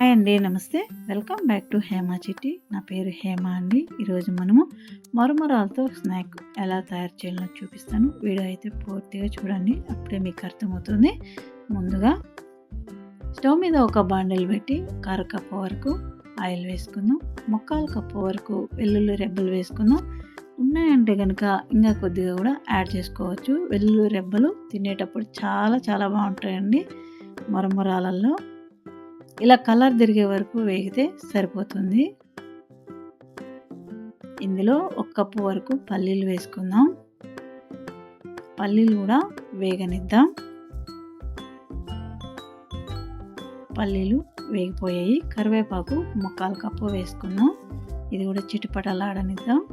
Hi అండి నమస్తే. Welcome back to Hema చిట్టి. నా పేరు హేమ అండి. ఈరోజు మనము మరమరాలతో స్నాక్ ఎలా తయారు చేయాలో చూపిస్తాను. వీడియో అయితే పూర్తిగా చూడండి. అప్పుడే మీకు అర్థమవుతుంది. ముందుగా స్టవ్ మీద ఒక బాండిల్ పెట్టి కర్ర కప్పు వరకు ఆయిల్ వేసుకుందాం. ముక్కాలు కప్పు వరకు వెల్లుల్లి రెబ్బలు వేసుకుందాం. ఉన్నాయంటే కనుక ఇంకా కొద్దిగా కూడా యాడ్ చేసుకోవచ్చు. వెల్లుల్లి రెబ్బలు తినేటప్పుడు చాలా చాలా బాగుంటాయండి. మరమరాలలో ఇలా కలర్ తిరిగే వరకు వేగితే సరిపోతుంది. ఇందులో ఒక కప్పు వరకు పల్లీలు వేసుకుందాం. పల్లీలు కూడా వేగనిద్దాం. పల్లీలు వేగిపోయాయి. కరివేపాకు ముక్కాలు కప్పు వేసుకుందాం. ఇది కూడా చిటిపటలాడనిద్దాం.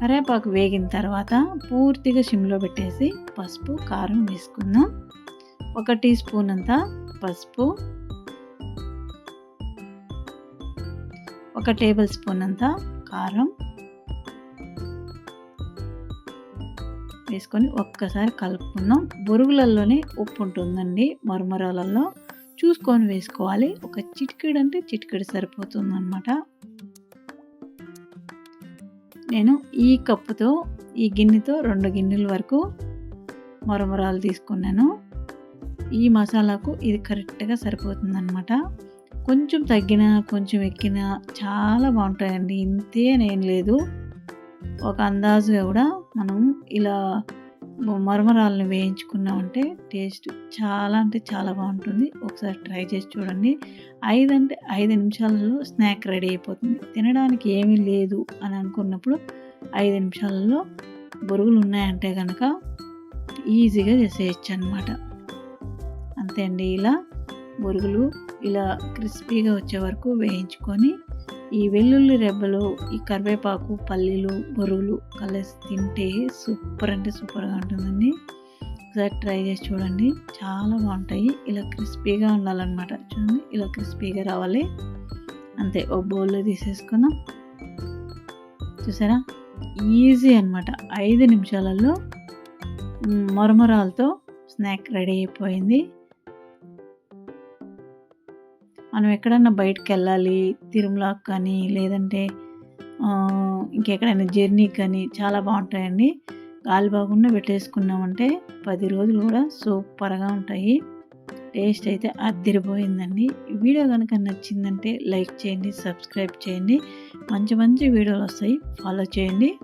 కరివేపాకు వేగిన తర్వాత పూర్తిగా సిమ్లో పెట్టేసి పసుపు కారం వేసుకుందాం. ఒక టీ స్పూన్ అంతా పసుపు ఒక టేబుల్ స్పూన్ అంత కారం వేసుకొని ఒక్కసారి కలుపుకుందాం. బొరుగులలోనే ఉప్పు ఉంటుందండి. మరమరాలలో చూసుకొని వేసుకోవాలి. ఒక చిటికెడు అంటే చిటికెడు సరిపోతుందన్నమాట. నేను ఈ కప్పుతో ఈ గిన్నెతో రెండు గిన్నెల వరకు మరమరాలు తీసుకున్నాను. ఈ మసాలాకు ఇది కరెక్ట్గా సరిపోతుందన్నమాట. కొంచెం తగ్గిన కొంచెం ఎక్కిన చాలా బాగుంటాయండి. ఇంతే నేను లేదు. ఒక అందాజుగా కూడా మనం ఇలా మరమరాలను వేయించుకున్నామంటే టేస్ట్ చాలా అంటే చాలా బాగుంటుంది. ఒకసారి ట్రై చేసి చూడండి. ఐదు అంటే ఐదు నిమిషాలలో స్నాక్ రెడీ అయిపోతుంది. తినడానికి ఏమీ లేదు అని అనుకున్నప్పుడు ఐదు నిమిషాలలో బొరుగులు ఉన్నాయంటే కనుక ఈజీగా చేసేయచ్చు అనమాట అంతే అండి. ఇలా బొరుగులు ఇలా క్రిస్పీగా వచ్చే వరకు వేయించుకొని ఈ వెల్లుల్లి రెబ్బలు ఈ కరివేపాకు పల్లీలు బొరుగులు కలిసి తింటే సూపర్ అంటే సూపర్గా ఉంటుందండి. ఒకసారి ట్రై చేసి చూడండి. చాలా బాగుంటాయి. ఇలా క్రిస్పీగా ఉండాలన్నమాట. చూడండి ఇలా క్రిస్పీగా రావాలి. అంతే ఓ బౌల్లో తీసేసుకుందాం. చూసారా? ఈజీ అనమాట ఐదు నిమిషాలలో మరమరాలతో స్నాక్ రెడీ అయిపోయింది. మనం ఎక్కడన్నా బయటకు వెళ్ళాలి తిరుమలకు కానీ లేదంటే ఇంకెక్కడైనా జర్నీ కానీ చాలా బాగుంటాయండి. గాలి బాగుండా పెట్టేసుకున్నామంటే పది రోజులు కూడా సూపర్గా ఉంటాయి. టేస్ట్ అయితే అద్దరిపోయిందండి. వీడియో కనుక నచ్చిందంటే లైక్ చేయండి సబ్స్క్రైబ్ చేయండి. మంచి మంచి వీడియోలు వస్తాయి. ఫాలో చేయండి.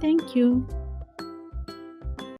Thank you.